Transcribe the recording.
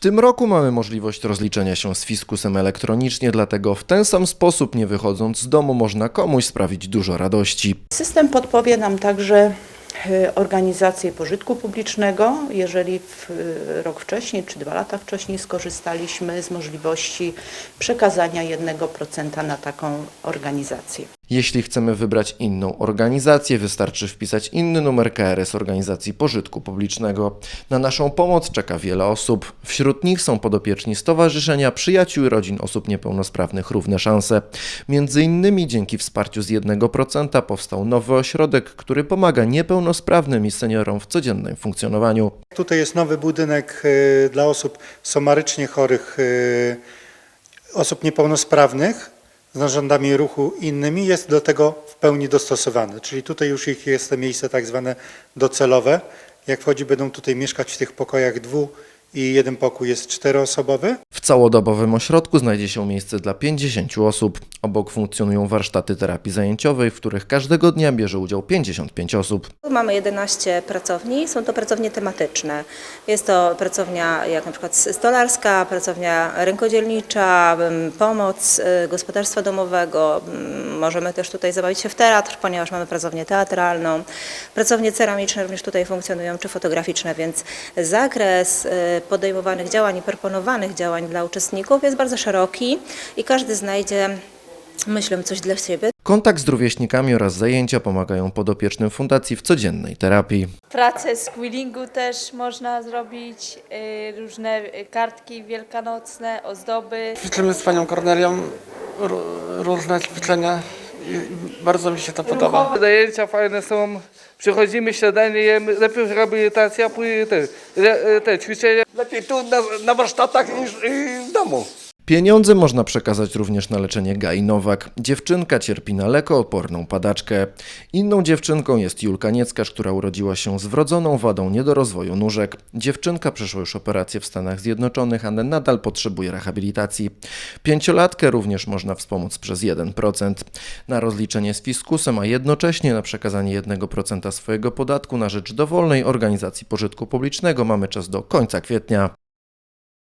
tym roku mamy możliwość rozliczenia się z fiskusem elektronicznie, dlatego w ten sam sposób, nie wychodząc z domu, można komuś sprawić dużo radości. System podpowie nam także e, organizację pożytku publicznego, jeżeli w, e, rok wcześniej czy dwa lata wcześniej skorzystaliśmy z możliwości przekazania 1% na taką organizację. Jeśli chcemy wybrać inną organizację, wystarczy wpisać inny numer KRS organizacji pożytku publicznego. Na naszą pomoc czeka wiele osób. Wśród nich są podopieczni Stowarzyszenia Przyjaciół i Rodzin Osób Niepełnosprawnych Równe Szanse. Między innymi dzięki wsparciu z 1% powstał nowy ośrodek, który pomaga niepełnosprawnym i seniorom w codziennym funkcjonowaniu. Tutaj jest nowy budynek e, dla osób somarycznie chorych, e, osób niepełnosprawnych z narządami ruchu innymi. Jest do tego w pełni dostosowany, czyli tutaj już ich jest to miejsce tak zwane docelowe. Jak wchodzi, będą tutaj mieszkać w tych pokojach dwu i jeden pokój jest czteroosobowy. W całodobowym ośrodku znajdzie się miejsce dla 50 osób. Obok funkcjonują warsztaty terapii zajęciowej, w których każdego dnia bierze udział 55 osób. Mamy 11 pracowni, są to pracownie tematyczne. Jest to pracownia jak na przykład stolarska, pracownia rękodzielnicza, em, pomoc y, gospodarstwa domowego. Mm, Możemy też tutaj zabawić się w teatr, ponieważ mamy pracownię teatralną. Pracownie ceramiczne również tutaj funkcjonują, czy fotograficzne, więc zakres y, podejmowanych działań i proponowanych działań dla uczestników jest bardzo szeroki i każdy znajdzie, myślę, coś dla siebie. Kontakt z rówieśnikami oraz zajęcia pomagają podopiecznym fundacji w codziennej terapii. Pracę z quillingu też można zrobić, y, różne y, kartki wielkanocne, ozdoby. Ćwiczymy z panią Kornelią ró- różne ćwiczenia i bardzo mi się to podoba. Zajęcia fajne są, przychodzimy, śniadanie jemy, najpierw rehabilitacja, później te, re, te ćwiczenia. Lepiej tu na, na warsztatach niż y, w domu. Pieniądze można przekazać również na leczenie Gai Nowak. Dziewczynka cierpi na lekooporną padaczkę. Inną dziewczynką jest Julka Nieckarz, która urodziła się z wrodzoną wadą niedorozwoju nóżek. Dziewczynka przeszła już operację w Stanach Zjednoczonych, ale nadal potrzebuje rehabilitacji. Pięciolatkę również można wspomóc przez 1%. Na rozliczenie z fiskusem, a jednocześnie na przekazanie 1% swojego podatku na rzecz dowolnej organizacji pożytku publicznego mamy czas do końca kwietnia.